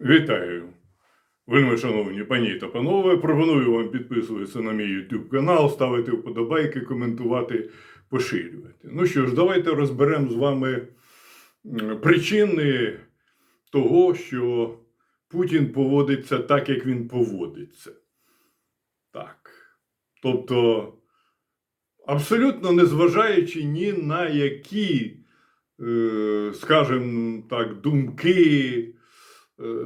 Вітаю! Вельми шановні пані та панове. Пропоную вам підписуватися на мій YouTube канал, ставити вподобайки, коментувати, поширювати. Ну що ж, давайте розберемо з вами причини того, що Путін поводиться так, як він поводиться. Так. Тобто, абсолютно незважаючи ні на які, е, скажімо так, думки,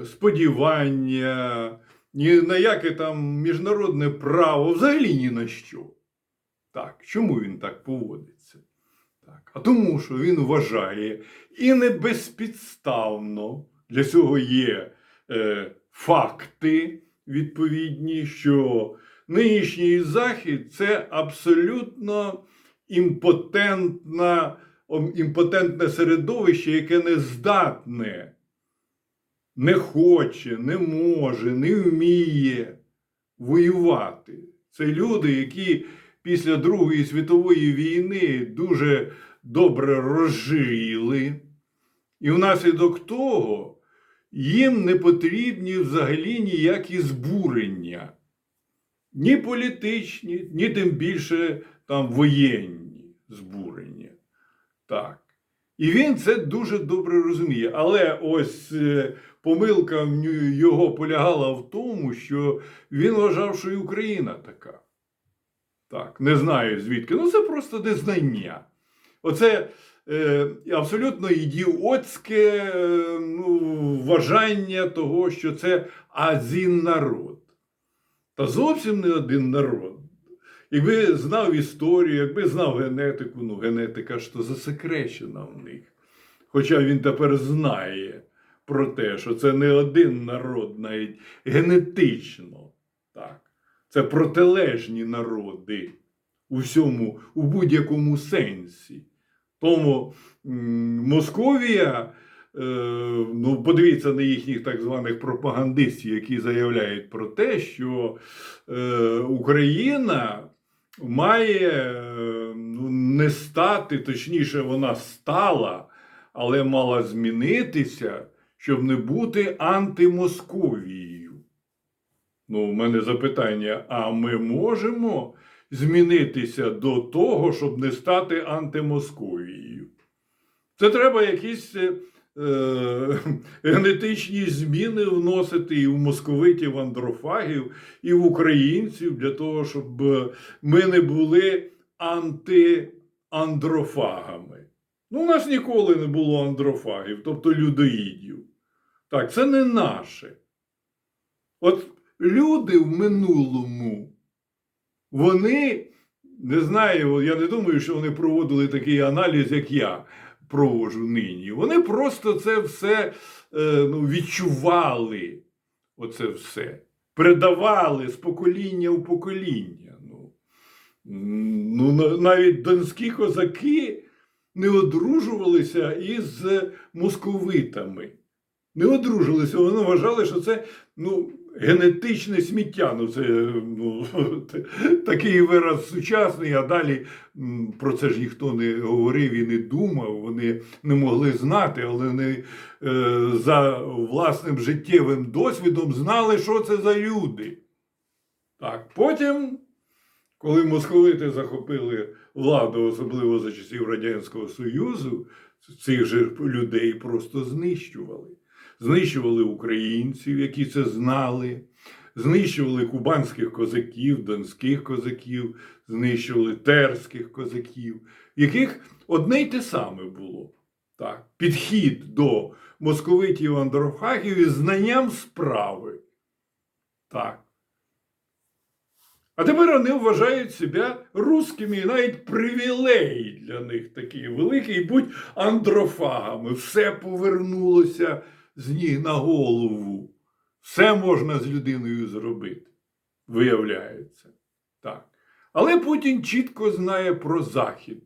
сподівання, ні на яке там міжнародне право, взагалі ні на що. Так, чому він так поводиться? Так. А тому, що він вважає і не безпідставно для цього є е, факти відповідні, що нинішній захід це абсолютно імпотентна, імпотентне середовище, яке не здатне не хоче, не може, не вміє воювати. Це люди, які після Другої світової війни дуже добре розжили, і внаслідок того їм не потрібні взагалі ніякі збурення. Ні політичні, ні тим більше там воєнні збурення. Так. І він це дуже добре розуміє. Але ось е, помилка його полягала в тому, що він вважав, що і Україна така. Так, не знаю звідки. Ну, це просто незнання. Оце е, абсолютно ідіотське е, ну, вважання того, що це один народ. Та зовсім не один народ. Якби знав історію, якби знав генетику, ну генетика ж то засекречена в них. Хоча він тепер знає про те, що це не один народ, навіть генетично. Так. Це протилежні народи у всьому, у будь-якому сенсі. Тому Московія, е, ну, подивіться на їхніх так званих пропагандистів, які заявляють про те, що е, Україна має е, ну, не стати, точніше, вона стала, але мала змінитися, щоб не бути антимосковією. Ну, у мене запитання: а ми можемо змінитися до того, щоб не стати антимосковією? Це треба якісь е, генетичні зміни вносити і в московитів, андрофагів, і в українців для того, щоб е, ми не були антиандрофагами. Ну, у нас ніколи не було андрофагів, тобто людоїдів. Так, це не наше. От люди в минулому, вони, не знаю, я не думаю, що вони проводили такий аналіз, як я проводжу нині. Вони просто це все е, ну, відчували, оце все, передавали з покоління в покоління. Ну, ну, навіть донські козаки не одружувалися із московитами. Не одружилися, вони вважали, що це ну, генетичне сміття. Ну, це ну, такий вираз сучасний, а далі про це ж ніхто не говорив і не думав, вони не могли знати, але вони е, за власним життєвим досвідом знали, що це за люди. Так, потім, коли московити захопили владу, особливо за часів Радянського Союзу, цих же людей просто знищували. Знищували українців, які це знали, знищували кубанських козаків, донських козаків, знищували терських козаків, яких одне й те саме було. Так, підхід до московитів андрофагів із знанням справи. Так. А тепер вони вважають себе русскими, і навіть привілей для них такий великий, будь андрофагами. Все повернулося з ніг на голову. Все можна з людиною зробити, виявляється. Так. Але Путін чітко знає про Захід.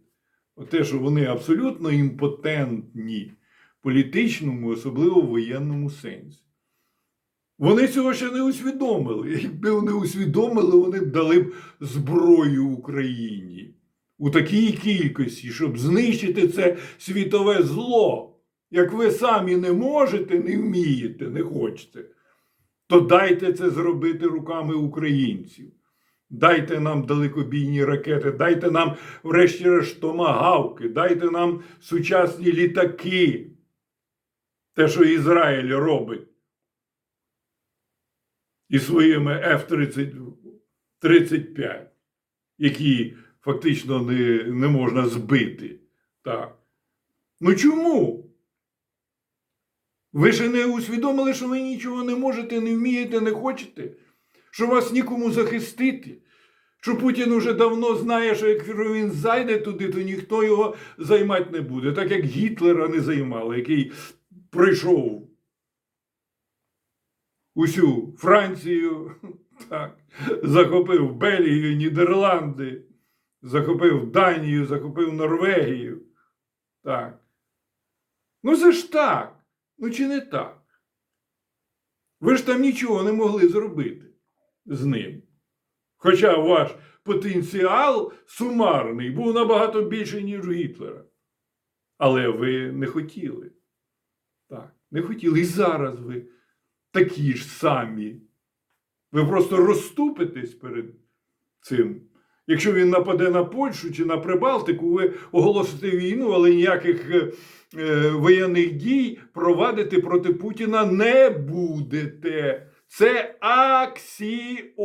Те, що вони абсолютно імпотентні в політичному, особливо в воєнному сенсі. Вони цього ще не усвідомили. Якби вони усвідомили, вони б дали б зброю Україні у такій кількості, щоб знищити це світове зло, Як ви самі не можете, не вмієте, не хочете, то дайте це зробити руками українців. Дайте нам далекобійні ракети, дайте нам, врешті-решт, томагавки, дайте нам сучасні літаки. Те, що Ізраїль робить. І своїми F-35, які фактично не, не можна збити. Так. Ну чому? Ви ж не усвідомили, що ви нічого не можете, не вмієте, не хочете, що вас нікому захистити. Що Путін уже давно знає, що якщо він зайде туди, то ніхто його займати не буде, так як Гітлера не займали, який пройшов усю Францію, так, захопив Бельгію, Нідерланди, захопив Данію, захопив Норвегію. Так. Ну це ж так. Ну чи не так? Ви ж там нічого не могли зробити з ним. Хоча ваш потенціал сумарний був набагато більший, ніж у Гітлера. Але ви не хотіли. Так, не хотіли. І зараз ви такі ж самі. Ви просто розступитесь перед цим. Якщо він нападе на Польщу чи на Прибалтику, ви оголосите війну, але ніяких е, е, воєнних дій провадити проти Путіна не будете. Це аксіома.